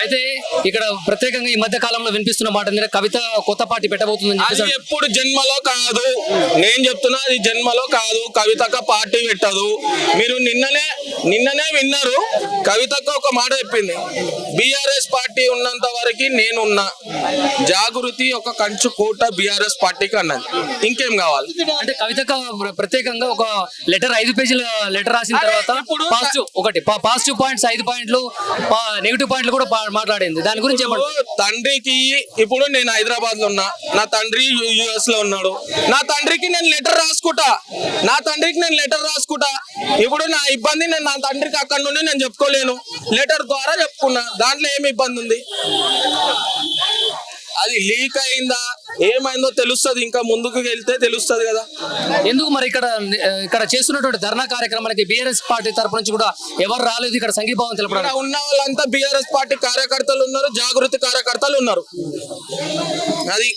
అయితే ఇక్కడ ప్రత్యేకంగా ఈ మధ్య కాలంలో వినిపిస్తున్న మాట ఏంటంటే కవిత కొత్త పార్టీ పెట్టబోతుందని అది చెప్పేసి ఎప్పుడు జన్మలో కాదు. నేను చెప్తున్నా అది జన్మలో కాదు. కవితక్క పార్టీ పెట్టదు. మీరు నిన్ననే నిన్ననే విన్నారు. కవితక్క ఒక మాట చెప్పింది. బీఆర్ఎస్ పార్టీ ఉన్నంత వరకు నేనున్నా. జాగృతి ఒక కంచు కోట బీఆర్ఎస్ పార్టీకి అన్నది. ఇంకేం కావాలి? అంటే కవితకు ప్రత్యేకంగా ఒక లెటర్ ఐదు పేజీల లెటర్ రాసిన తర్వాత పాజిటివ్ ఒకటి పాజిటివ్ పాయింట్స్ ఐదు పాయింట్లు నెగిటివ్ పాయింట్లు కూడా పా- మాట్లాడింది. దాని గురించి ఏమంటారు ఇప్పుడు తండ్రికి ఇప్పుడు నేను హైదరాబాద్లో ఉన్నా నా తండ్రి యుఎస్లో ఉన్నాడు. నా తండ్రికి నేను లెటర్ రాసుకుంటా. నా తండ్రికి నేను లెటర్ రాసుకుంటా. ఇప్పుడు నా ఇబ్బంది నేను నా తండ్రికి అక్కడ నుండి నేను చెప్పుకోలేను. లెటర్ ద్వారా చెప్పుకున్నా. దాంట్లో ఏమి ఇబ్బంది ఉంది? లీక్ అయిందా? ఏమైందో తెలుస్తుంది ఇంకా ముందుకు వెళ్తే తెలుస్తుంది కదా. ఎందుకు మరి ఇక్కడ ఇక్కడ చేస్తున్నటువంటి ధర్నా కార్యక్రమానికి బీఆర్ఎస్ పార్టీ తరపు నుంచి కూడా ఎవరు రాలేదు ఇక్కడ సంఘీభావం తెలపడానికి? ఉన్న వాళ్ళంతా బీఆర్ఎస్ పార్టీ కార్యకర్తలు ఉన్నారు జాగృతి కార్యకర్తలు ఉన్నారు. అది